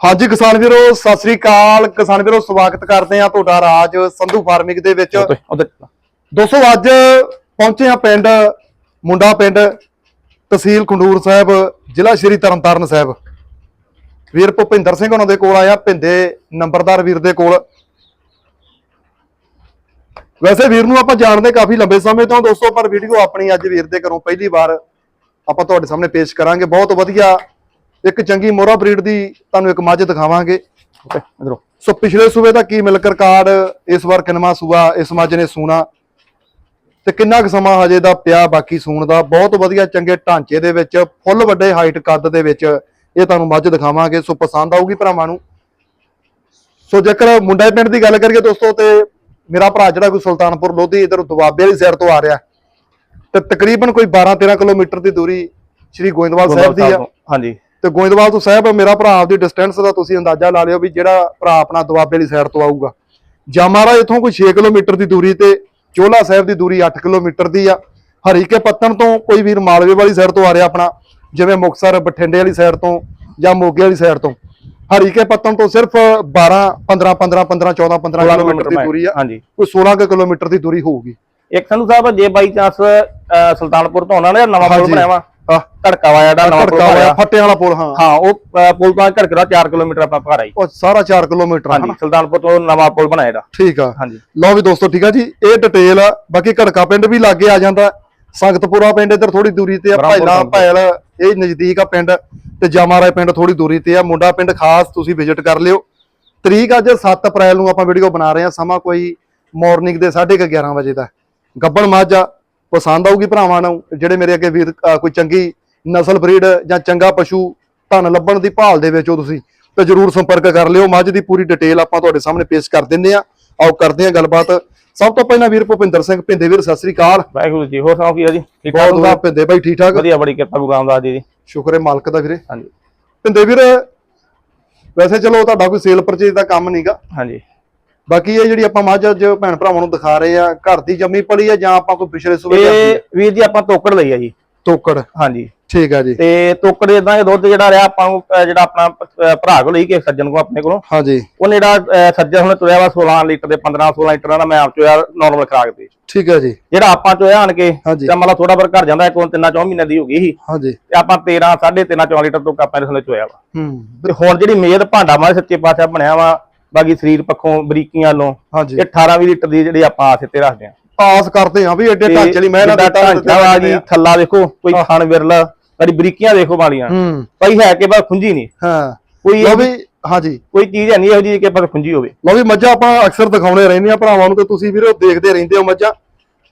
ਹਾਂਜੀ ਕਿਸਾਨ ਵੀਰੋ ਸਤਿ ਸ੍ਰੀ ਅਕਾਲ। ਕਿਸਾਨ ਵੀਰੋ ਸਵਾਗਤ ਕਰਦੇ ਆ ਤੁਹਾਡਾ ਰਾਜ ਸੰਧੂ ਫਾਰਮਿੰਗ ਦੇ ਵਿੱਚ। ਦੋਸਤੋ ਅੱਜ ਪਹੁੰਚੇ ਆ ਪਿੰਡ ਮੁੰਡਾ ਪਿੰਡ ਤਹਿਸੀਲ ਖੰਡੂਰ ਸਾਹਿਬ ਜ਼ਿਲ੍ਹਾ ਸ਼੍ਰੀ ਤਰਨਤਾਰਨ ਸਾਹਿਬ। ਵੀਰ ਭੁਪਿੰਦਰ ਸਿੰਘ ਉਹਨਾਂ ਦੇ ਕੋਲ ਆਇਆ ਭਿੰਦੇ ਨੰਬਰਦਾਰ ਵੀਰ ਦੇ ਕੋਲ। ਵੈਸੇ ਵੀਰ ਨੂੰ ਆਪਾਂ ਜਾਣਦੇ ਕਾਫੀ ਲੰਬੇ ਸਮੇਂ ਤੋਂ ਦੋਸਤੋ ਪਰ ਵੀਡੀਓ ਆਪਣੀ ਅੱਜ ਵੀਰ ਦੇ ਘਰੋਂ ਪਹਿਲੀ ਵਾਰ ਆਪਾਂ ਤੁਹਾਡੇ ਸਾਹਮਣੇ ਪੇਸ਼ ਕਰਾਂਗੇ। ਬਹੁਤ ਵਧੀਆ ਇੱਕ ਚੰਗੀ ਮੋਰਾ ਬਰੀਡ ਦੀ ਤੁਹਾਨੂੰ ਇੱਕ ਮੱਝ ਦਿਖਾਵਾਂਗੇ। ਇਧਰੋਂ। ਸੋ ਪਿਛਲੇ ਸੂਬੇ ਦਾ ਕੀ ਮਿਲਕ ਰਿਕਾਰਡ ਇਸ ਵਾਰ ਕਿੰਨਵਾਂ ਸੂਆ ਇਸ ਮੱਝ ਨੇ ਸੂਣਾ। ਤੇ ਕਿੰਨਾ ਕੁ ਸਮਾਂ ਹਜੇ ਦਾ ਪਿਆ ਬਾਕੀ ਸੂਣ ਦਾ? ਬਹੁਤ ਵਧੀਆ ਚੰਗੇ ਢਾਂਚੇ ਦੇ ਵਿੱਚ ਫੁੱਲ ਵੱਡੇ ਹਾਈਟ ਕੱਦ ਦੇ ਵਿੱਚ ਇਹ ਤੁਹਾਨੂੰ ਮੱਝ ਦਿਖਾਵਾਂਗੇ। ਸੋ ਪਸੰਦ ਆਊਗੀ ਭਰਾਵਾਂ ਨੂੰ। ਸੋ ਜੇਕਰ ਮੁੰਡੇ ਪਿੰਡ ਦੀ ਗੱਲ ਕਰੀਏ ਦੋਸਤੋ ਤੇ ਮੇਰਾ ਭਰਾ ਜਿਹੜਾ ਕੋਈ ਸੁਲਤਾਨਪੁਰ ਲੋਧੀ ਇਧਰ ਦੁਆਬੇ ਵਾਲੀ ਸਾਈਡ ਤੋਂ ਆ ਰਿਹਾ। ਤੇ ਤਕਰੀਬਨ ਕੋਈ 12 13 ਕਿਲੋਮੀਟਰ ਦੀ ਦੂਰੀ ਸ਼੍ਰੀ ਗੋਇੰਦਵਾਲ ਸਾਹਿਬ ਦੀ ਆ। ਹਾਂਜੀ। ਤੇ ਗੋਇੰਦਵਾਲ ਤੋਂ ਸਾਹਿਬ ਮੇਰਾ ਭਰਾ ਆਪਦੀ ਡਿਸਟੈਂਸ ਦਾ ਤੁਸੀਂ ਅੰਦਾਜ਼ਾ ਲਾ ਲਿਓ ਵੀ ਜਿਹੜਾ ਭਰਾ ਆਪਣਾ ਦੁਆਬੇ ਵਾਲੀ ਸਾਈਡ ਤੋਂ ਆਊਗਾ। ਜਾਮਾਰਾ ਇਥੋਂ ਕੋਈ 6 ਕਿਲੋਮੀਟਰ ਦੀ ਦੂਰੀ ਤੇ ਚੋਲਾ ਸਾਹਿਬ ਦੀ ਦੂਰੀ 8 ਕਿਲੋਮੀਟਰ ਦੀ ਆ। ਹਰੀਕੇ ਪੱਤਣ ਤੋਂ ਕੋਈ ਵੀਰ ਮਾਲਵੇ ਵਾਲੀ ਸਾਈਡ ਤੋਂ ਆ ਰਿਹਾ ਆਪਣਾ ਜਿਵੇਂ ਮੁਕਸਰ ਬਠਿੰਡੇ ਵਾਲੀ ਸਾਈਡ ਤੋਂ ਜਾਂ ਮੋਗੇ ਵਾਲੀ ਸਾਈਡ ਤੋਂ। ਹਰੀਕੇ ਪੱਤਣ ਤੋਂ ਸਿਰਫ 12 15 15 15 14 15 ਕਿਲੋਮੀਟਰ ਦੀ ਦੂਰੀ ਆ। ਹਾਂਜੀ। ਕੋਈ 16 ਕੁ ਕਿਲੋਮੀਟਰ ਦੀ ਦੂਰੀ ਹੋਊਗੀ। ਇੱਕ ਸੰਧੂ ਸਾਹਿਬ ਜੇ ਬਾਈ ਚਾਂਸ ਸੁਲਤਾਨਪੁਰ ਤੋਂ ਆਉਣਾ ਨਾ ਨਵਾਂ ਪੁਲ ਹਾਂਜੀ। ਆ ਧੜਕਾ ਵਾ ਜਿਹੜਾ ਨਵਾਂ ਪੁਲ ਧੜਕਾ ਵਾਲਾ ਫੱਟੇ ਵਾਲਾ ਪੁਲ ਹਾਂ। ਹਾਂ ਉਹ ਅਹ, ਪੁਲ ਤੋਂ ਧੜਕਾ 4 ਕਿਲੋਮੀਟਰ ਆਪਾਂ ਘਰ ਆਈ। ਉਹ ਸਾਰਾ 4 ਕਿਲੋਮੀਟਰ ਹਾਂਜੀ ਹਨਾ? ਸੁਲਤਾਨਪੁਰ ਤੋਂ ਨਵਾਂ ਪੁਲ ਬਣਾਇਆ ਜਿਹੜਾ ਠੀਕ ਆ। ਹਾਂਜੀ। ਲਓ ਵੀ ਦੋਸਤੋ ਠੀਕ ਆ ਜੀ। ਇਹ ਡਿਟੇਲ ਆ ਬਾਕੀ ਘੜਕਾ ਪਿੰਡ ਵੀ ਲਾਗੇ ਆ ਜਾਂਦਾ। ਸੰਗਤਪੁਰਾ ਪਿੰਡ ਇੱਧਰ ਥੋੜੀ ਦੂਰੀ ਤੇ ਆ ਬ੍ਰਹਮਪੁਰ ਭਾਈਲਾ। ਭੈਲ ਇਹ ਨਜ਼ਦੀਕ ਆ ਪਿੰਡ ਤੇ ਜਾਮਾਰਾ ਪਿੰਡ ਥੋੜੀ ਦੂਰੀ ਤੇ ਆ। ਮੁੰਡਾ ਪਿੰਡ ਖਾਸ ਤੁਸੀਂ ਵਿਜ਼ਿਟ ਕਰ ਲਿਓ। ਤਰੀਕ ਅੱਜ 7 ਅਪ੍ਰੈਲ ਨੂੰ ਆਪਾਂ ਵੀਡੀਓ ਬਣਾ ਰਹੇ ਆ। ਸਮਾਂ ਕੋਈ ਮਾਰਨਿੰਗ ਦੇ 11:30 ਵਜੇ ਦਾ। ਗੱਬਣ ਮੱਝ ਆ ਪਸੰਦ ਆਊਗੀ ਭਰਾਵਾਂ ਨੂੰ ਜਿਹੜੇ ਮੇਰੇ ਅੱਗੇ ਵੀਰ ਕੋਈ ਚੰਗੀ ਨਸਲ ਬਰੀਡ ਜਾਂ ਚੰਗਾ ਪਸ਼ੂ ਧਨ ਲੱਭਣ ਦੀ ਭਾਲ ਦੇ ਵਿੱਚ ਹੋ ਤੁਸੀਂ ਤੇ ਜਰੂਰ ਸੰਪਰਕ ਕਰ ਲਿਓ। ਮੱਝ ਦੀ ਪੂਰੀ ਡਿਟੇਲ ਆਪਾਂ ਤੁਹਾਡੇ ਸਾਹਮਣੇ ਪੇਸ਼ ਕਰ ਦਿੰਦੇ ਆ ਆਓ ਕਰਦੇ ਆ ਗੱਲਬਾਤ। ਸਭ ਤੋਂ ਪਹਿਲਾਂ ਵੀਰ ਭੁਪਿੰਦਰ ਸਿੰਘ ਭਿੰਦੇ ਵੀਰ ਸਤਿ ਸ੍ਰੀ ਅਕਾਲ। ਵਾਹਿਗੁਰੂ ਜੀ ਹੋਰ ਸੁਣਾਓ ਕੀ ਆ ਜੀ? ਠੀਕ ਠਾਕ ਹੋ? ਭਿੰਦੇ ਬਾਈ ਠੀਕ ਠਾਕ? ਵਧੀਆ ਬੜੀ ਕਿਰਪਾ ਗੁਰੂ ਰਾਮਦਾਸ ਜੀ ਦੀ। ਸ਼ੁਕਰ ਹੈ ਮਾਲਕ ਦਾ ਵੀਰੇ। ਹਾਂਜੀ। ਭਿੰਦੇ ਵੀਰ ਵੈਸੇ ਚਲੋ ਤੁਹਾਡਾ ਕੋਈ ਸੇਲ ਪਰਚੇਜ ਦਾ ਕੰਮ ਨਹੀਂਗਾ ਹਾਂਜੀ। ਬਾਕੀ ਇਹ ਜਿਹੜੀ ਆਪਾਂ ਮੱਝ ਅੱਜ ਭੈਣ ਭਰਾਵਾਂ ਨੂੰ ਦਿਖਾ ਰਹੇ ਆ ਘਰ ਦੀ ਜੰਮੀ ਪਲੀ ਆ ਜਾਂ ਆਪਾਂ ਕੋਈ ਪਿਛਲੇ ਸੂਬੇ ਇਹ ਵੀਰ ਜੀ ਆਪਾਂ ਤੋਕੜ ਲਈ ਆ ਜੀ। ਤੋਕੜ। ਹਾਂਜੀ। ਠੀਕ ਆ ਜੀ। ਤੇ ਤੋਕੜ ਇਦਾਂ ਇਹ ਦੁੱਧ ਜਿਹੜਾ ਰਿਹਾ ਆਪਾਂ ਨੂੰ ਜਿਹੜਾ ਆਪਣਾ ਭਰਾ ਕੋਲ ਲਈ ਕਿ ਸੱਜਣ ਕੋ ਆਪਣੇ ਕੋਲੋਂ। ਹਾਂਜੀ। ਉਹਨੇ ਜਿਹੜਾ ਸੱਜਣ ਹੁਣ ਤੁਰਿਆ ਵਾ 16 ਲੀਟਰ ਦੇ 15 16 ਲੀਟਰ ਦਾ ਮੈਂ ਆਪ ਚੋਇਆ ਨਾਰਮਲ ਖਰਾਕ ਤੇ। ਠੀਕ ਹੈ ਜੀ। ਜਿਹੜਾ ਆਪਾਂ ਚੋਇਆ ਆਣ ਕੇ। ਤੇ ਮਤਲਬ ਥੋੜਾ ਪਰ ਘਰ ਜਾਂਦਾ ਇੱਕ ਹੁਣ ਤਿੰਨਾਂ ਚੌਂ ਮਹੀਨੇ ਦੀ ਹੋ ਗਈ ਸੀ। ਹਾਂਜੀ। ਤੇ ਆਪਾਂ 13 13.5 4 ਲੀਟਰ ਤੋਂ ਆਪਾਂ ਇਸ ਵੇਲੇ ਚੋਇਆ ਵਾ। ਹੂੰ। ਤੇ ਹੁਣ ਜਿਹੜੀ ਮੇਦ ਭਾਂਡਾ ਮਾਰੇ ਸੱਚੇ ਪਾਤਸ਼ਾਹ ਬਣਿਆ ਵਾ ਬਾਕੀ ਸਰੀਰ ਪੱਖੋਂ ਬਰੀਕੀਆਂ ਵੱਲੋਂ ਹਾਂਜੀ। ਇਹ 18 20 ਲੀਟਰ ਦੀ ਜਿਹੜੀ ਆਪਾਂ ਆਸ ਇੱਥੇ ਰੱਖਦੇ ਆ ਆਸ ਕਰਦੇ ਆ ਵੀ ਐਡੇ ਢਾਂਚੇ ਲਈ ਮਹਿਲਾ ਜਿੱਦਾਂ ਢਾਂਚਾ ਵਾ ਜੀ ਥੱਲਾ ਦੇਖੋ ਕੋਈ ਥਣ ਵਿਰਲਾ ਸਾਡੀ ਬਰੀਕੀਆਂ ਦੇਖੋ ਵਾਲੀਆਂ ਪਈ ਹੈ ਕਿ ਬਾ ਖੁੰਜੀ ਨਹੀਂ। ਹਾਂ। ਕੋਈ ਇਹ ਵੀ ਹਾਂਜੀ। ਕੋਈ ਚੀਜ਼ ਹੈ ਨਹੀਂ ਇਹੋ ਜਿਹੀ ਕਿ ਪਰ ਖੁੰਜੀ ਹੋਵੇ। ਲਓ ਵੀ ਮੱਝਾਂ ਆਪਾਂ ਅਕਸਰ ਦਿਖਾਉਣੇ ਰਹਿੰਦੇ ਆ ਭਰਾਵਾਂ ਨੂੰ ਤੇ ਤੁਸੀਂ ਵੀਰੋ ਦੇਖਦੇ ਰਹਿੰਦੇ ਹੋ ਮੱਝਾਂ।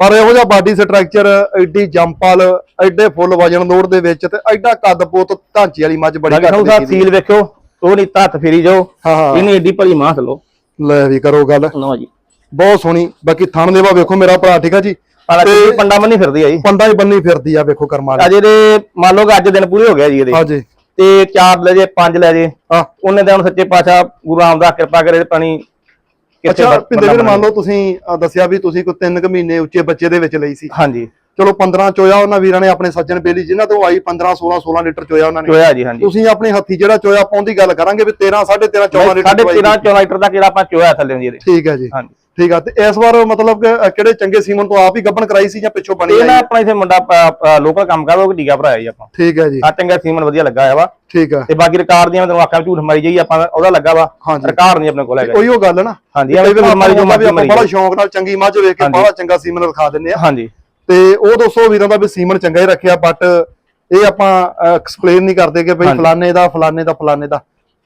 ਪਰ ਇਹੋ ਜਿਹਾ ਬਾਡੀ ਸਟਰਕਚਰ ਐਡੀ ਜੰਪਲ ਐਡੇ ਫੁੱਲ ਵਜਨ ਲੋਡ ਦੇ ਵਿੱਚ ਤੇ ਐਡਾ ਕੱਦ ਪੋਤ ਢਾਂਚੇ ਵਾਲੀ ਮੱਝ ਬੜੀ ਘੱਟ ਦੇਖੀ। ਸੀਲ ਵੇਖਿਓ। ਉਹ ਨਹੀਂ ਹੱਥ ਫੇਰੀ ਜਾਓ। ਹਾਂ ਇਹਨੇ ਏਡੀ ਭਲੀ ਮਾਂ ਥਲੋ ਲੈ ਵੀ ਕਰੋ ਗੱਲ। ਲਓ ਜੀ। ਬਹੁਤ ਸੋਹਣੀ। ਬਾਕੀ ਥਣ ਦੇਵਾ ਵੇਖੋ ਮੇਰਾ ਭਰਾ ਠੀਕ ਆ ਜੀ? ਤੇ ਪੰਡਾ ਬੰਨੀ ਫਿਰਦੀ ਆ ਜੀ। ਪੰਡਾ ਹੀ ਬੰਨੀ ਫਿਰਦੀ ਆ ਵੇਖੋ ਕਰਮਾਂ ਵਾਲੀ। ਅਜੇ ਦੇ ਮੰਨ ਲਓ ਕਿ ਅੱਜ ਦਿਨ ਪੂਰੇ ਹੋ ਗਿਆ ਜੀ ਇਹਦੇ। ਹਾਂਜੀ ਤੇ ਚਾਰ ਲੈ ਜੇ ਪੰਜ ਲੈ ਜੇ। ਹਾਂ। ਉਹਨੇ ਤਾਂ ਹੁਣ ਸੱਚੇ ਪਾਤਸ਼ਾਹ ਗੁਰੂ ਰਾਮਦਾਸ ਕਿਰਪਾ ਕਰੇ ਤੇ ਪਾਣੀ ਅੱਛਾ ਬ- ਪਿੰਦੇ ਵੀਰ ਬੰਦਾ ਮੰਨ ਲਓ ਤੁਸੀਂ ਦੱਸਿਆ ਵੀ ਤੁਸੀਂ ਕੋਈ 3 ਕੁ ਮਹੀਨੇ ਉੱਚੇ ਬੱਚੇ ਦੇ ਵਿੱਚ ਲਈ ਸੀ। ਹਾਂਜੀ। ਚਲੋ 15 ਚੋਇਆ ਉਹਨਾਂ ਵੀਰਾਂ ਨੇ ਆਪਣੇ ਸੱਜਣ ਬੇਲੀ ਜਿਨ੍ਹਾਂ ਤੋਂ ਆਈ 15 16 16 ਲੀਟਰ ਚੋਇਆ ਉਹਨਾਂ ਨੇ। ਚੋਇਆ ਜੀ ਹਾਂਜੀ। ਤੁਸੀਂ ਆਪਣੇ ਹੱਥੀ ਜਿਹੜਾ ਚੋਇਆ ਪਾਉਣ ਦੀ ਗੱਲ ਕਰਾਂਗੇ ਵੀ 13 13.5 14 ਲੀਟਰ ਸਾਢੇ ਚੋਆਈ 13 14 ਲੀਟਰ ਦਾ ਕਿਹੜਾ ਆਪਾਂ ਚੋਇਆ ਥੱਲੇ ਇਹਦੇ। ਠੀਕ ਹੈ ਜੀ। ਹਾਂਜੀ। ਠੀਕ ਆ ਤੇ ਇਸ ਵਾਰ ਮਤਲਬ ਕਿ ਕਿਹੜੇ ਚੰਗੇ ਸੀਮਨ ਤੋਂ ਆਪ ਹੀ ਗੱਬਣ ਕਰਾਈ ਸੀ ਜਾਂ ਪਿੱਛੋਂ ਬਣੀ ਇਹ ਨਾ ਆਪਣਾ ਇਥੇ ਮੁੰਡਾ ਲੋਕਲ ਕੰਮ ਕਰਦਾ ਉਹ ਟੀਕਾ ਭਰਾਇਆ ਜੀ ਆਪਾਂ। ਠੀਕ ਹੈ ਜੀ। ਆ ਚੰਗਾ ਸੀਮਨ ਵਧੀਆ ਲੱਗਾ ਹੋਇਆ ਵਾ। ਠੀਕ ਆ। ਤੇ ਬਾਕੀ ਰਿਕਾਰਡ ਦੀਆਂ ਆਖਿਆ ਵੀ ਝੂਠ ਮਾਰੀ ਜਾਈ ਆਪਾਂ ਉਹਦਾ ਲੱਗਾ ਵਾ। ਰਿਕਾਰਡ ਨਹੀਂ ਆਪਣੇ ਕੋਲ ਹੈਗਾ ਉਹੀ ਉਹ ਗੱਲ ਨਾ। ਹਾਂਜੀ ਮਾਰੀ ਜੋ ਆਪਾਂ ਮਾਰੀ ਬੜਾ। ਸ਼ੌਂਕ ਨਾਲ ਚੰਗੀ ਮੱਝ ਵੇਖ ਕੇ। ਬੜਾ ਚੰਗਾ ਸੀਮਨ ਰਖਾ ਦਿੰਨੇ ਆ। ਹਾਂਜੀ। ਤੇ ਉਹ ਦੋਸਤੋ ਵੀਰਾਂ ਦਾ ਵੀ ਸੀਮਨ ਚੰਗਾ ਹੀ ਰੱਖਿਆ ਬਟ ਇਹ ਆਪਾਂ ਐਕਸਪਲੇਨ ਨਹੀਂ ਕਰਦੇ ਕਿ ਹਾਂਜੀ। ਫਲਾਣੇ ਦਾ ਫਲਾਣੇ ਦਾ ਫਲਾਣੇ ਦਾ।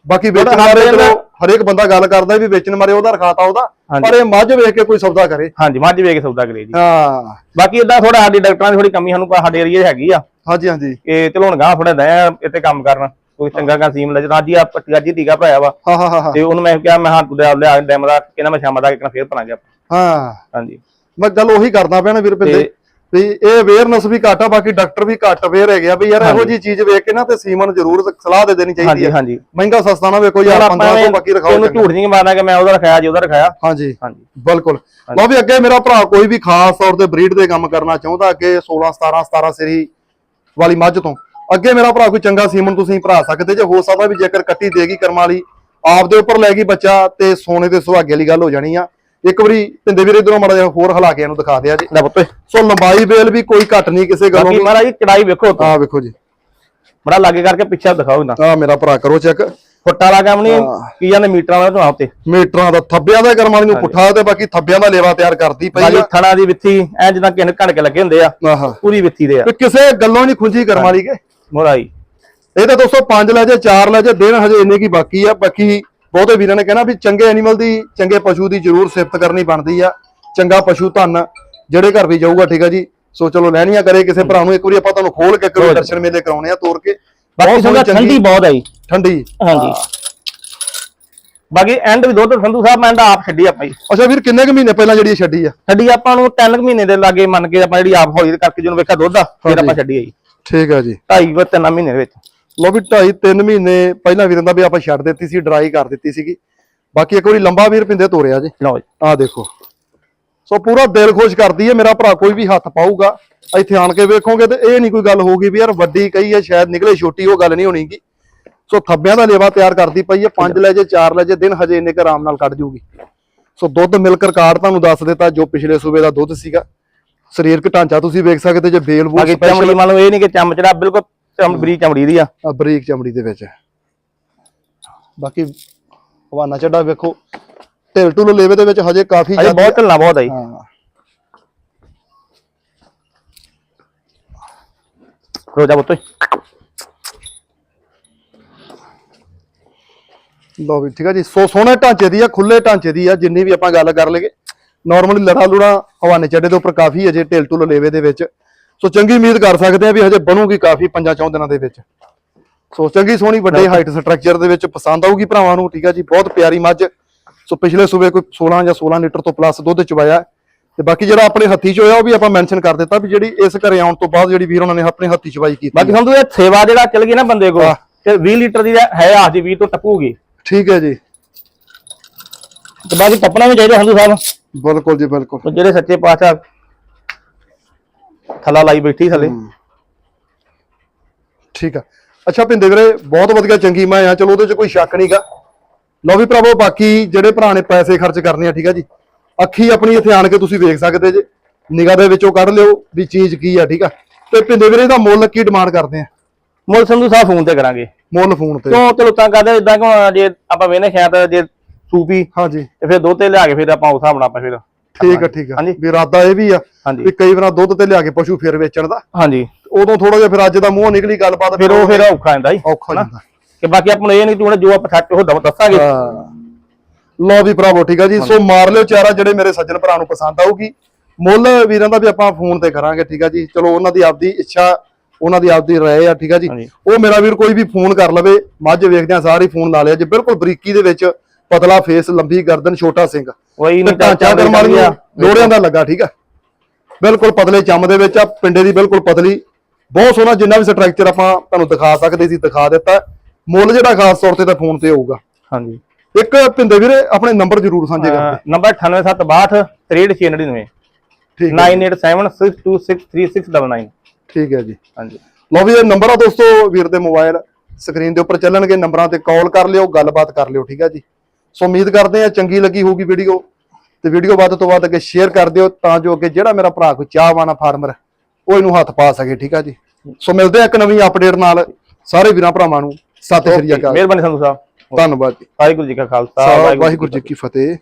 ਬਾਕੀ ਵੇਚਣ ਚਲੋ ਹਰੇਕ ਬੰਦਾ ਗੱਲ ਕਰਦਾ ਵੀ ਵੇਚਣ ਮਾਰੇ ਉਹਦਾ ਰਖਾਤਾ ਉਹਦਾ। ਪਰ ਇਹ ਮੱਝ ਵੇਖ ਕੇ ਕੋਈ ਸੌਦਾ ਕਰੇ। ਹਾਂਜੀ ਮੱਝ ਵੇਖ ਕੇ ਸੌਦਾ ਕਰੇ ਜੀ। ਹਾਂ। ਬਾਕੀ ਇਦਾਂ ਥੋੜਾ ਸਾਡੀ ਡਾਕਟਰਾਂ ਦੀ ਥੋੜੀ ਕਮੀ ਸਾਨੂੰ ਸਾਡੇ ਏਰੀਏ ਹੈਗੀ ਆ। ਹਾਂਜੀ ਹਾਂਜੀ। ਕਿ ਚਲੋ ਹੁਣ ਗਾਂ ਥੋੜਾ ਦਇਆ ਇੱਥੇ ਕੰਮ ਕਰਨ। ਕੋਈ ਚੰਗਾ ਕਾ ਸੀਮ ਲੈ ਜਦਾਂ ਜੀ ਆ ਪੱਟੀ ਅੱਜ ਹੀ ਟੀਕਾ ਭਰਾਇਆ ਵਾ। ਤੇ ਉਹਨੂੰ ਮੈਂ ਕਿਹਾ ਮੈਂ ਹਾਂ ਤੂੰ ਲਿਆ ਡੈਮ ਦਾ ਕਹਿੰਦਾ ਮੈਂ ਸ਼ਾਮ ਦਾ ਕਿਹਨਾਂ ਫੇਰ ਭਰਾਂਗੇ ਹਾਂ। ਹਾਂਜੀ। ਮੈਂ ਗੱਲ ਉਹੀ ਕਰਦਾ ਪਿਆ ਨਾ ਵੀਰ ਪਿੰਦੇ ਤੇ- ਇਹ ਅਵੇਅਰਨੈਸ ਵੀ ਘੱਟ ਆ ਬਾਕੀ ਡਾਕਟਰ ਵੀ ਘੱਟ ਅਵੇਅਰ ਹੈਗੇ ਆ ਵੀ ਯਾਰ ਇਹੋ। ਜੀ ਚੀਜ਼ ਵੇਖ ਕੇ ਨਾ ਤੇ ਸੀਮਨ ਜ਼ਰੂਰ ਸਲਾਹ ਦੇ ਦੇਣੀ ਚਾਹੀਦੀ ਹੈ ਹਾਂਜੀ। ਮਹਿੰਗਾ ਸਸਤਾ ਨਾ ਵੇਖੋ ਯਾਰ 1500 ਬਾਕੀ ਰਖਾਓ ਉਹਨੂੰ। ਝੂਠ ਨਹੀਂ ਮਾਰਨਾ ਕਿ ਮੈਂ ਉਹਦਾ ਰਖਾਇਆ ਜੀ ਉਹਦਾ ਰਖਾਇਆ। ਹਾਂਜੀ। ਹਾਂਜੀ। ਬਿਲਕੁਲ। ਲਓ ਵੀ ਅੱਗੇ ਮੇਰਾ ਭਰਾ ਕੋਈ ਵੀ ਖਾਸ ਤੌਰ ਤੇ ਬਰੀਡ ਦੇ ਕੰਮ ਕਰਨਾ ਚਾਹੁੰਦਾ ਅੱਗੇ 16 17 17 ਸਰੀ ਵਾਲੀ ਮੱਝ ਤੋਂ। ਅੱਗੇ ਮੇਰਾ ਭਰਾ ਕੋਈ ਚੰਗਾ ਸੀਮਨ ਤੁਸੀਂ ਭਰਾ ਸਕਦੇ ਜੇ ਹੋ ਸਕਦਾ ਵੀ ਜੇਕਰ ਕੱਟੀ ਦੇਗੀ ਕਰਮਾਂ ਵਾਲੀ ਆਪਦੇ ਉੱਪਰ ਲੈ ਗਈ ਬੱਚਾ ਤੇ ਸੋਨੇ ਤੇ ਸੁਹਾਗੇ ਵਾਲੀ ਗੱਲ ਹੋ ਜਾਣੀ ਆ। ਇੱਕ ਵਾਰੀ ਪਿੰਦੇ ਵੀਰੇ ਇਧਰੋਂ ਮਾੜਾ ਜਿਹਾ ਹੋਰ ਹਿਲਾ ਕੇ ਇਹਨੂੰ ਦਿਖਾ ਦਿਆ ਜੀ। ਲੈ ਪੁੱਤ। ਸੋ ਲੰਬਾਈ ਬੇਲ ਵੀ ਕੋਈ ਘੱਟ ਨਹੀਂ ਕਿਸੇ ਗੱਲੋਂ ਬਾਕੀ ਮਹਾਰਾਜ ਜੀ ਚੜਾਈ ਵੇਖੋ। ਆ ਵੇਖੋ ਜੀ। ਬੜਾ ਲਾਗੇ ਕਰਕੇ ਪਿੱਛੇ ਦਿਖਾਓ ਨਾ ਆ ਮੇਰਾ ਭਰਾ ਕਰੋ ਚੈੱਕ। ਫੁੱਟਾ ਲਾ ਕੰਮ ਨਹੀਂ ਹਾਂ। ਕੀ ਜਾਂਦੇ ਮੀਟਰਾਂ ਦਾ ਝਾਪ ਤੇ ਮੀਟਰਾਂ ਦਾ ਥੱਬਿਆਂ ਦਾ ਕਰਮ ਵਾਲੀ ਨੂੰ ਪੁੱਠਾ ਤੇ ਬਾਕੀ ਥੱਬਿਆਂ ਦਾ ਲੇਵਾ ਤਿਆਰ ਕਰਦੀ ਪਈ ਆ। ਥਣਾ ਦੀ ਵਿੱਥੀ ਐ ਜਿੱਦਾਂ ਕਿਨ ਕੇ ਲੱਗੇ ਹੁੰਦੇ ਆ ਪੂਰੀ ਵਿੱਥੀ ਦੇ ਆ। ਕਿਸੇ ਗੱਲੋਂ ਨਹੀਂ ਖੁੰਝੀ ਕਰਮ ਵਾਲੀ ਕੇ। ਮਹਾਰਾਜ ਇਹ ਤਾਂ ਦੋਸਤੋ 5 ਲੈ ਜੇ 4 ਲੈ ਜੇ ਦਿਨ ਹਜੇ ਇੰਨੇ ਕੀ ਬਾਕੀ ਆ। ਬਾਕੀ ਬਹੁਤੇ ਵੀਰਾਂ ਨੇ ਕਹਿਣਾ ਵੀ ਚੰਗੇ ਐਨੀਮਲ ਦੀ ਚੰਗੇ ਪਸ਼ੂ ਦੀ ਜ਼ਰੂਰ ਸਿਫਤ ਕਰਨੀ ਬਣਦੀ ਆ। ਚੰਗਾ ਪਸ਼ੂ ਧਨ ਜਿਹੜੇ ਘਰ ਵੀ ਜਾਊਗਾ ਠੀਕ ਆ ਜੀ? ਸੋ ਚਲੋ ਲੈਣੀਆਂ ਕਰੇ ਕਿਸੇ ਭਰਾ ਨੂੰ ਇੱਕ ਵਾਰੀ ਆਪਾਂ ਤੁਹਾਨੂੰ ਖੋਲ ਕੇ ਕਰੋ ਦਰਸ਼ਨ ਮੇਲੇ ਕਰਾਉਣੇ ਆ ਤੋਰ ਕੇ। ਬਾਕੀ ਸੰਗਾ ਠੰਡੀ ਬਹੁਤ ਆਈ ਠੰਡੀ। ਹਾਂਜੀ। ਬਾਕੀ ਐਂਡ ਵੀ ਦੁੱਧ ਸੰਧੂ ਸਾਹਿਬ ਮੈਂ ਤਾਂ ਆਪ ਛੱਡੀ ਆਪਾਂ ਜੀ। ਅੱਛਾ ਵੀਰ ਕਿੰਨੇ ਕੁ ਮਹੀਨੇ ਪਹਿਲਾਂ ਜਿਹੜੀ ਛੱਡੀ ਆ? ਛੱਡੀ ਆਪਾਂ ਨੂੰ 3 ਮਹੀਨੇ ਦੇ ਲਾਗੇ ਮੰਨ ਕੇ ਆਪਾਂ ਜਿਹੜੀ ਆਪ ਹੌਲੀ ਕਰਕੇ ਜਿਹਨੂੰ ਵੇਖਿਆ ਦੁੱਧ ਆ ਫਿਰ। ਆਪਾਂ ਛੱਡੀ ਆਈ ਠੀਕ ਆ ਜੀ। ਢਾਈ ਵਾ ਤਿੰਨ ਮਹੀਨੇ ਦੇ ਵਿੱਚ। ਲੋ ਵੀ 2.5 3 ਮਹੀਨੇ ਪਹਿਲਾਂ ਵੀਰਾਂ ਦਾ ਵੀ ਆਪਾਂ ਛੱਡ ਦਿੱਤੀ ਸੀ ਡਰਾਈ ਕਰ ਦਿੱਤੀ ਸੀਗੀ। ਬਾਕੀ ਇੱਕ ਵਾਰੀ ਲੰਬਾ ਵੀਰ ਪਿੰਦੇ ਤੋਰਿਆ ਜੀ। ਲਓ ਜੀ। ਆਹ ਦੇਖੋ। ਸੋ ਪੂਰਾ ਦਿਲ ਖੁਸ਼ ਕਰਦੀ ਹੈ ਮੇਰਾ ਭਰਾ ਕੋਈ ਵੀ ਹੱਥ ਪਾਊਗਾ ਇੱਥੇ ਆਣ ਕੇ ਵੇਖੋਗੇ ਤੇ ਇਹ ਨਹੀਂ ਕੋਈ ਗੱਲ ਹੋਊਗੀ ਵੀ ਯਾਰ ਵੱਡੀ ਕਹੀ ਹੈ ਸ਼ਾਇਦ ਨਿਕਲੇ ਛੋਟੀ ਉਹ ਗੱਲ ਨਹੀਂ ਹੋਣੀਗੀ। ਸੋ ਥੱਬਿਆਂ ਦਾ ਲੇਵਾ ਤਿਆਰ ਕਰਦੀ ਪਈ ਹੈ ਪੰਜ ਲੈ ਜੇ ਚਾਰ ਲੈ ਜੇ ਦਿਨ ਹਜੇ ਇੰਨੇ ਕੁ ਆਰਾਮ ਨਾਲ ਕੱਢ ਜੂਗੀ। ਸੋ ਦੁੱਧ ਮਿਲਕ ਰਿਕਾਰਡ ਤੁਹਾਨੂੰ ਦੱਸ ਦਿੱਤਾ ਜੋ ਪਿਛਲੇ ਸੂਬੇ ਦਾ ਦੁੱਧ ਸੀਗਾ। ਸਰੀਰਕ ਢਾਂਚਾ ਤੁਸੀਂ ਵੇਖ ਸਕਦੇ ਜੇ ਬੇਲ ਬੂਲ ਮੰਨ ਲਓ ਇਹ ਨਹੀਂ ਕਿ ਚਮ ਚੜਾ ਬਿਲਕੁਲ ਚਮ ਬਰੀ ਚਮੜੀ ਦੀ ਆ। ਆ ਬਰੀਕ ਚਮੜੀ ਦੇ ਵਿੱਚ। ਬਾਕੀ ਹਵਾਨਾ ਚੱਡਾ ਵੇਖੋ। ਢਿਲ ਢੁਲ ਲੇਵੇ ਦੇ ਵਿੱਚ ਹਜੇ ਕਾਫੀ ਜ਼ਿਆਦਾ- ਬਹੁਤ ਢਿੱਲਾ ਬਹੁਤ ਆਈ ਹਾਂ। ਰੋਜਾ ਪੁੱਤ ਲਓ ਵੀ ਠੀਕ ਆ ਜੀ। ਸੋ ਸੋਹਣੇ ਢਾਂਚੇ ਦੀ ਆ ਖੁੱਲੇ ਢਾਂਚੇ ਦੀ ਆ ਜਿੰਨੀ ਵੀ ਆਪਾਂ ਗੱਲ ਕਰ ਲਈਏ। ਨਾਰਮਲੀ ਲੜਾ ਲੁੜਾ ਹਵਾਨੇ ਚੱਡੇ ਦੇ ਉੱਪਰ ਕਾਫੀ ਅਜੇ ਢਿਲ ਢੁਲ ਲੇਵੇ ਦੇ ਵਿੱਚ। ਸੋ ਚੰਗੀ ਉਮੀਦ ਕਰ ਸਕਦੇ ਆ ਵੀ ਹਜੇ ਬਣੂਗੀ ਕਾਫੀ ਪੰਜਾਂ ਚੌਂ ਦਿਨਾਂ ਦੇ ਵਿੱਚ। ਸੋ ਚੰਗੀ ਸੋਹਣੀ ਵੱਡੇ ਹਾਈਟ ਸਟਰਕਚਰ ਦੇ ਵਿੱਚ ਪਸੰਦ ਆਊਗੀ ਭਰਾਵਾਂ ਨੂੰ ਠੀਕ ਆ ਜੀ? ਬਹੁਤ ਪਿਆਰੀ ਮੱਝ। ਸੋ ਪਿਛਲੇ ਸੂਬੇ ਕੋਈ 16 ਜਾਂ 16 ਲੀਟਰ ਤੋਂ ਪਲੱਸ ਦੁੱਧ ਚਵਾਇਆ ਤੇ ਬਾਕੀ ਜਿਹੜਾ ਆਪਣੇ ਹੱਥੀ ਚ ਹੋਇਆ ਉਹ ਵੀ ਆਪਾਂ ਮੈਂਸ਼ਨ ਕਰ ਦਿੱਤਾ ਵੀ ਜਿਹੜੀ ਇਸ ਘਰੇ ਆਉਣ ਤੋਂ ਬਾਅਦ ਜਿਹੜੀ ਵੀਰ ਉਹਨਾਂ ਨੇ ਆਪਣੇ ਹੱਥੀ ਚਵਾਈ ਕੀਤੀ ਬਾਕੀ। ਸੰਧੂ ਇਹ ਸੇਵਾ ਜਿਹੜਾ ਚੱਲ ਗਈ ਨਾ ਬੰਦੇ ਕੋਲ। ਤੇ 20 ਲੀਟਰ ਦੀ ਹੈ ਆਸ ਦੀ 20 ਤੋਂ ਟੱਪੂਗੀ। ਠੀਕ ਹੈ ਜੀ। ਤੇ ਬਾਕੀ ਟੱਪਣਾ ਵੀ ਚਾਹੀਦਾ ਸੰਧੂ ਸਾਹਿਬ ਬਿਲਕੁਲ ਜੀ ਬਿਲਕੁਲ। ਜਿਹੜੇ ਸੱਚੇ ਪਾਤਸ਼ਾਹ ਥੱਲਾ ਲਾਈ ਬੈਠੀ ਥੱਲੇ। ਠੀਕ ਆ। ਅੱਛਾ ਭਿੰਦੇ ਵੀਰੇ ਬਹੁਤ ਵਧੀਆ ਚੰਗੀ ਮੈਂ ਆ। ਚਲੋ ਉਹਦੇ 'ਚ ਕੋਈ ਸ਼ੱਕ ਨਹੀਂਗਾ ਲਓ ਵੀ ਭਰਾਵੋ ਬਾਕੀ ਜਿਹੜੇ ਭਰਾ ਨੇ ਪੈਸੇ ਖਰਚ ਕਰਨੇ ਆ ਠੀਕ ਆ ਜੀ। ਅੱਖੀ ਆਪਣੀ ਇੱਥੇ ਆਣ ਕੇ ਤੁਸੀਂ ਵੇਖ ਸਕਦੇ ਜੇ। ਨਿਗਾਹ ਦੇ ਵਿੱਚੋਂ ਕੱਢ ਲਿਓ ਵੀ ਚੀਜ਼ ਕੀ ਆ ਠੀਕ ਆ। ਤੇ ਭਿੰਦੇ ਵੀਰੇ ਦਾ ਮੁੱਲ ਕੀ ਡਿਮਾਂਡ ਕਰਦੇ ਆ? ਮੁੱਲ ਸੰਧੂ ਸਾਹਿਬ ਫੋਨ ਤੇ ਕਰਾਂਗੇ। ਮੁੱਲ ਫੋਨ ਤੇ। ਕਿਉਂ ਚਲੋ ਤਾਂ ਕਰਦੇ ਇਦਾਂ ਕਿ ਜੇ ਆਪਾਂ ਵੇਨੇ ਸ਼ਾਇਦ ਜੇ ਸੂਪੀ ਹਾਂਜੀ। ਤੇ ਫਿਰ ਦੁੱਧ ਤੇ ਲਿਆ ਕੇ ਫਿਰ ਆਪਾਂ ਉਸ ਹਿਸਾਬ ਨਾਲ ਆਪਾਂ ਫਿਰ ਠੀਕ ਆ ਠੀਕ ਆ। ਵੀ ਇਰਾਦਾ ਇਹ ਵੀ ਆ ਵੀ ਕਈ ਵਾਰ ਦੁੱਧ ਤੇ ਲਿਆ ਕੇ ਪਸ਼ੂ ਫਿਰ ਵੇਚਣ ਦਾ। ਹਾਂਜੀ। ਉਦੋਂ ਥੋੜਾ ਜਿਹਾ ਫਿਰ ਅੱਜ ਦਾ ਮੂੰਹ ਨਿਕਲੀ ਗੱਲਬਾਤ ਫਿਰ ਉਹ ਫਿਰ ਔਖਾ ਹੁੰਦਾ ਜੀ ਔਖਾ ਜਾਂਦਾ ਕਿ ਬਾਕੀ ਆਪਾਂ ਨੂੰ ਇਹ ਨਹੀਂ ਤੂੰ ਜੋ ਆਪਾਂ ਸੱਚ ਉਹ ਦੱਸਾਂਗੇ। ਹਾਂ। ਲਓ ਵੀ ਭਰਾਵੋ ਠੀਕ ਆ ਜੀ। ਸੋ ਮਾਰ ਲਿਓ ਚਾਰਾ ਜਿਹੜੇ ਮੇਰੇ ਸੱਜਣ ਭਰਾ ਨੂੰ ਪਸੰਦ ਆਊਗੀ। ਮੁੱਲ ਵੀਰਾਂ ਦਾ ਵੀ ਆਪਾਂ ਫੋਨ ਤੇ ਕਰਾਂਗੇ ਠੀਕ ਆ ਜੀ। ਚਲੋ ਉਹਨਾਂ ਦੀ ਆਪਦੀ ਇੱਛਾ ਉਹਨਾਂ ਦੀ ਆਪਦੀ ਰਾਏ ਆ ਠੀਕ ਆ ਜੀ। ਹਾਂਜੀ। ਉਹ ਮੇਰਾ ਵੀਰ ਕੋਈ ਵੀ ਫੋਨ ਕਰ ਲਵੇ ਮੱਝ ਵੇਖਦੇ ਆ ਸਾਰੇ ਫੋਨ ਲਾ ਲਿਆ ਜੀ। ਬਿਲਕੁਲ ਬਰੀਕੀ ਦੇ ਵਿੱਚ ਪਤਲਾ ਫੇਸ ਲੰਬੀ ਗਰਦਨ ਛੋਟਾ ਸਿੰਘ। ਕੋਈ ਤੇ ਨਹੀਂ ਢਾਂਚਾ ਕਰਮ ਵਾਲੀ ਲੋੜਿਆਂ ਦਾ ਲੱਗਾ ਠੀਕ ਆ। ਬਿਲਕੁਲ ਪਤਲੇ ਚੰਮ ਦੇ ਵਿੱਚ ਆ ਪਿੰਡੇ ਦੀ ਬਿਲਕੁਲ ਪਤਲੀ। ਬਹੁਤ ਸੋਹਣਾ ਜਿੰਨਾ ਵੀ ਸਟਰਕਚਰ ਆਪਾਂ ਤੁਹਾਨੂੰ ਦਿਖਾ ਸਕਦੇ ਸੀ ਦਿਖਾ ਦਿੱਤਾ। ਮੁੱਲ ਜਿਹੜਾ ਖਾਸ ਤੌਰ ਤੇ ਤਾਂ ਫੋਨ ਤੇ ਹੋਊਗਾ। ਹਾਂਜੀ। ਇੱਕ ਪਿੰਦੇ ਵੀਰੇ ਆਪਣੇ ਨੰਬਰ ਜ਼ਰੂਰ ਸਾਂਝੇ ਕਰ ਨੰਬਰ 9872 6399 ਠੀਕ ਹੈ 9876263699 ਠੀਕ ਹੈ ਜੀ। ਹਾਂਜੀ। ਲਓ ਵੀ ਇਹ ਨੰਬਰ ਆ ਦੋਸਤੋ ਵੀਰ ਦੇ ਮੋਬਾਈਲ ਸਕਰੀਨ ਦੇ ਉੱਪਰ ਚੱਲਣਗੇ ਨੰਬਰਾਂ ਤੇ ਕਾਲ ਕਰ ਲਿਓ ਗੱਲਬਾਤ ਕਰ ਲਿਓ ਠੀਕ ਹੈ ਜੀ। ਸੋ ਉਮੀਦ ਕਰਦੇ ਆ ਚੰਗੀ ਲੱਗੀ ਹੋਊਗੀ ਵੀਡੀਓ ਤੇ ਵੀਡੀਓ ਵੱਧ ਤੋਂ ਵੱਧ ਅੱਗੇ ਸ਼ੇਅਰ ਕਰ ਦਿਓ ਤਾਂ ਜੋ ਕਿ ਜਿਹੜਾ ਮੇਰਾ ਭਰਾ ਕੋਈ ਚਾਹਵਾਨਾ ਫਾਰਮਰ ਉਹ ਇਹਨੂੰ ਹੱਥ ਪਾ ਸਕੇ ਠੀਕ ਹੈ ਜੀ? ਸੋ ਮਿਲਦੇ ਆ ਇੱਕ ਨਵੀਂ ਅਪਡੇਟ ਨਾਲ। ਸਾਰੇ ਵੀਰਾਂ ਭਰਾਵਾਂ ਨੂੰ ਸਤਿ ਸ਼੍ਰੀ ਅਕਾਲ। ਮਿਹਰਬਾਨੀ ਸੰਧੂ ਸਾਹਿਬ। ਧੰਨਵਾਦ ਜੀ। ਵਾਹਿਗੁਰੂ ਜੀ ਕਾ ਖਾਲਸਾ ਵਾਹਿਗੁਰੂ ਜੀ ਕੀ ਫਤਿਹ।